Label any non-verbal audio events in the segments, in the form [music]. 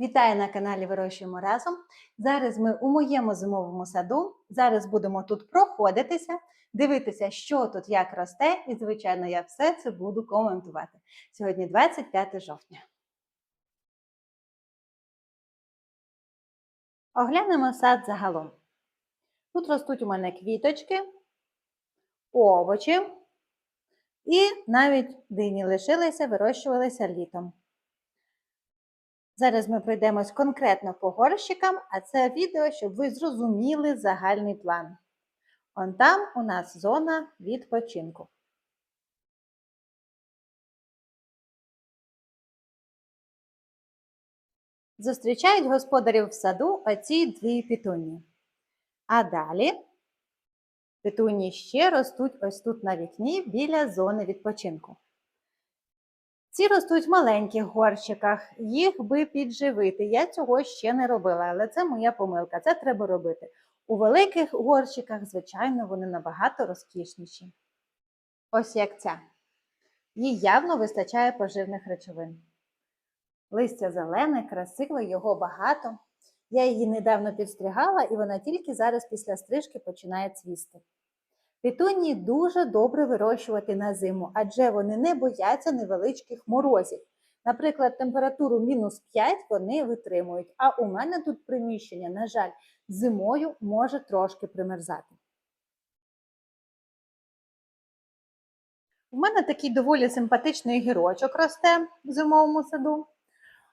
Вітаю на каналі Вирощуємо разом. Зараз ми у моєму зимовому саду. Зараз будемо тут проходитися, дивитися, що тут як росте, і, звичайно, я все це буду коментувати. Сьогодні 25 жовтня. Оглянемо сад загалом. Тут ростуть у мене квіточки, овочі і навіть дині лишилися, вирощувалися літом. Зараз ми пройдемось конкретно по горщикам, а це відео, щоб ви зрозуміли загальний план. Он там у нас зона відпочинку. Зустрічають господарів в саду оці дві петунії. А далі петунії ще ростуть ось тут на вікні біля зони відпочинку. Ці ростуть в маленьких горщиках, їх би підживити. Я цього ще не робила, але це моя помилка. Це треба робити. У великих горщиках, звичайно, вони набагато розкішніші. Ось як ця. Їй явно вистачає поживних речовин. Листя зелене, красиве, його багато. Я її недавно підстригала, і вона тільки зараз після стрижки починає цвісти. Петунії дуже добре вирощувати на зиму, адже вони не бояться невеличких морозів. Наприклад, температуру мінус 5 вони витримують, а у мене тут приміщення, на жаль, зимою може трошки примерзати. У мене такий доволі симпатичний гірочок росте в зимовому саду.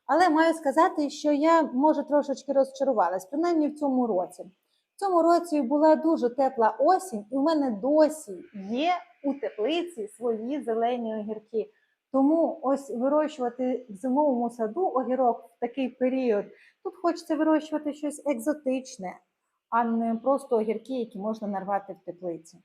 Але маю сказати, що я може трошечки розчарувалась, принаймні в цьому році. Цьому році була дуже тепла осінь, і в мене досі є у теплиці свої зелені огірки. Тому ось вирощувати в зимовому саду огірок в такий період. Тут хочеться вирощувати щось екзотичне, а не просто огірки, які можна нарвати в теплиці.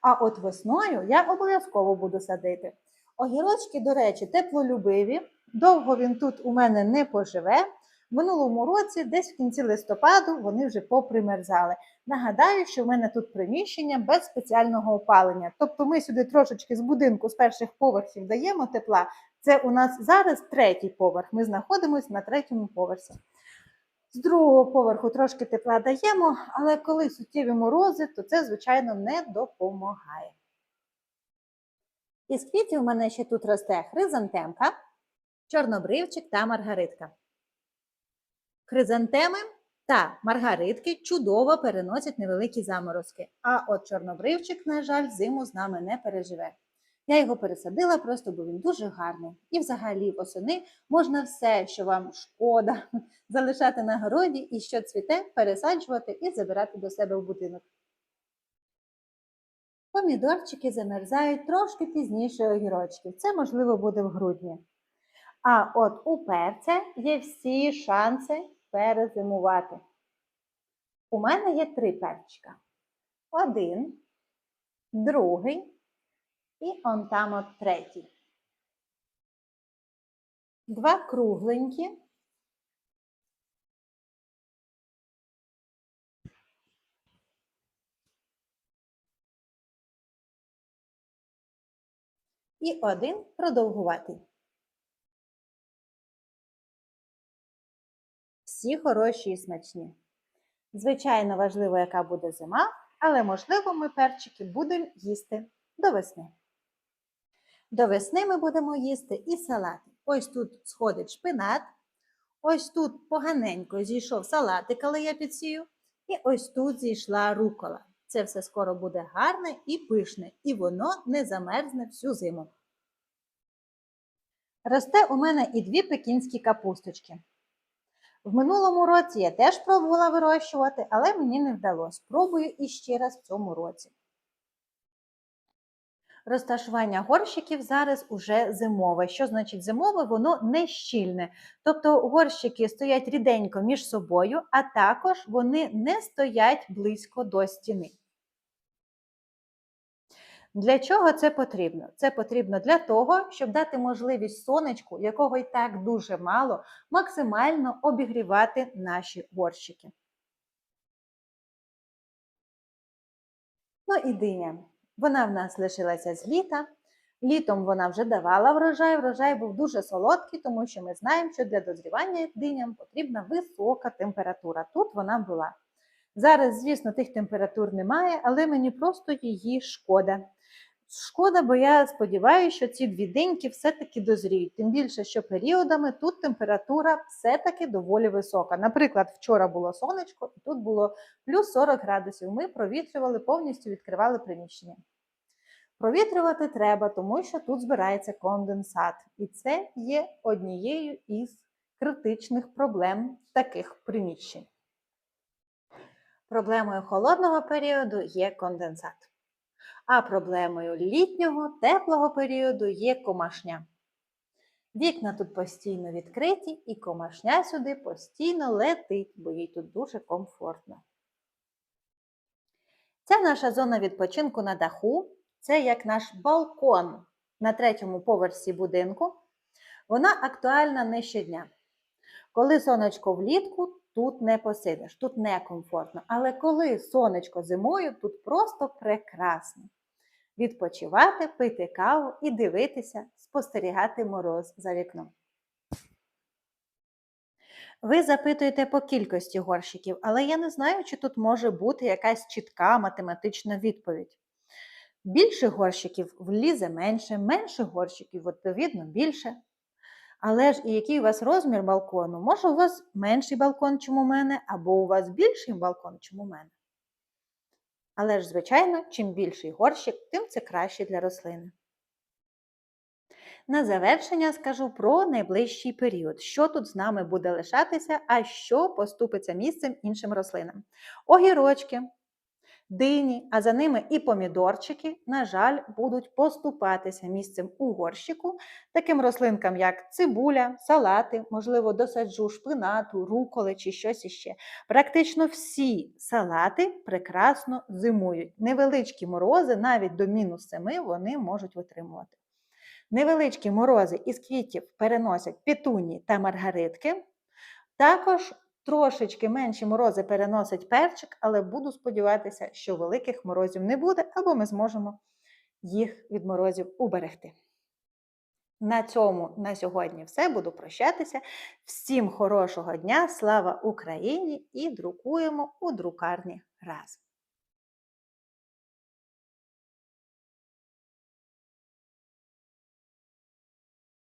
А от весною я обов'язково буду садити. Огірочки, до речі, теплолюбиві. Довго він тут у мене не поживе. Минулому році, десь в кінці листопаду, вони вже попримерзали. Нагадаю, що в мене тут приміщення без спеціального опалення. Тобто ми сюди трошечки з будинку з перших поверхів даємо тепла. Це у нас зараз третій поверх. Ми знаходимося на третьому поверсі. З другого поверху трошки тепла даємо, але коли суттєві морози, то це, звичайно, не допомагає. Із квітів у мене ще тут росте хризантемка, чорнобривчик та маргаритка. Хризантеми та маргаритки чудово переносять невеликі заморозки, а от чорнобривчик, на жаль, зиму з нами не переживе. Я його пересадила просто, бо він дуже гарний. І взагалі восени можна все, що вам шкода, [laughs] залишати на городі і що цвіте, пересаджувати і забирати до себе в будинок. Помідорчики замерзають трошки пізніше огірочків. Це, можливо, буде в грудні. А от у перця є всі шанси перезимувати. У мене є три перчика. Один, другий і он там от третій. Два кругленькі. І один продовгуватий. Всі хороші і смачні. Звичайно, важливо, яка буде зима, але, можливо, ми перчики будемо їсти до весни. До весни ми будемо їсти і салати. Ось тут сходить шпинат, ось тут поганенько зійшов салатик, але я підсію, і ось тут зійшла рукола. Це все скоро буде гарне і пишне, і воно не замерзне всю зиму. Росте у мене і дві пекінські капусточки. В минулому році я теж пробувала вирощувати, але мені не вдалося. Пробую іще раз в цьому році. Розташування горщиків зараз уже зимове. Що значить зимове? Воно не щільне. Тобто горщики стоять ріденько між собою, а також вони не стоять близько до стіни. Для чого це потрібно? Це потрібно для того, щоб дати можливість сонечку, якого і так дуже мало, максимально обігрівати наші горщики. Ну і диня. Вона в нас лишилася з літа. Літом вона вже давала врожай. Врожай був дуже солодкий, тому що ми знаємо, що для дозрівання диням потрібна висока температура. Тут вона була. Зараз, звісно, тих температур немає, але мені просто її шкода. Шкода, бо я сподіваюся, що ці дві диньки все-таки дозріють. Тим більше, що періодами тут температура все-таки доволі висока. Наприклад, вчора було сонечко, і тут було плюс 40 градусів. Ми провітрювали, повністю відкривали приміщення. Провітрювати треба, тому що тут збирається конденсат. І це є однією із критичних проблем таких приміщень. Проблемою холодного періоду є конденсат. А проблемою літнього теплого періоду є комашня. Вікна тут постійно відкриті, і комашня сюди постійно летить, бо їй тут дуже комфортно. Це наша зона відпочинку на даху. Це як наш балкон на третьому поверсі будинку. Вона актуальна не щодня. Коли сонечко влітку, тут не посидиш, тут некомфортно. Але коли сонечко зимою, тут просто прекрасно. Відпочивати, пити каву і дивитися, спостерігати мороз за вікном. Ви запитуєте по кількості горщиків, але я не знаю, чи тут може бути якась чітка математична відповідь. Більше горщиків влізе менше, менше горщиків, відповідно, більше. Але ж і який у вас розмір балкону? Може, у вас менший балкон, чим у мене, або у вас більший балкон, чим у мене. Але ж, звичайно, чим більший горщик, тим це краще для рослини. На завершення скажу про найближчий період, що тут з нами буде лишатися, а що поступиться місцем іншим рослинам. Огірочки, дині, а за ними і помідорчики, на жаль, будуть поступатися місцем у горщику, таким рослинкам, як цибуля, салати, можливо, досаджу шпинату, руколи чи щось іще. Практично всі салати прекрасно зимують. Невеличкі морози, навіть до мінус 7, вони можуть витримувати. Невеличкі морози із квітів переносять петуні та маргаритки. Також трошечки менші морози переносить перчик, але буду сподіватися, що великих морозів не буде, або ми зможемо їх від морозів уберегти. На цьому на сьогодні все. Буду прощатися. Всім хорошого дня! Слава Україні! І друкуємо у друкарні разом!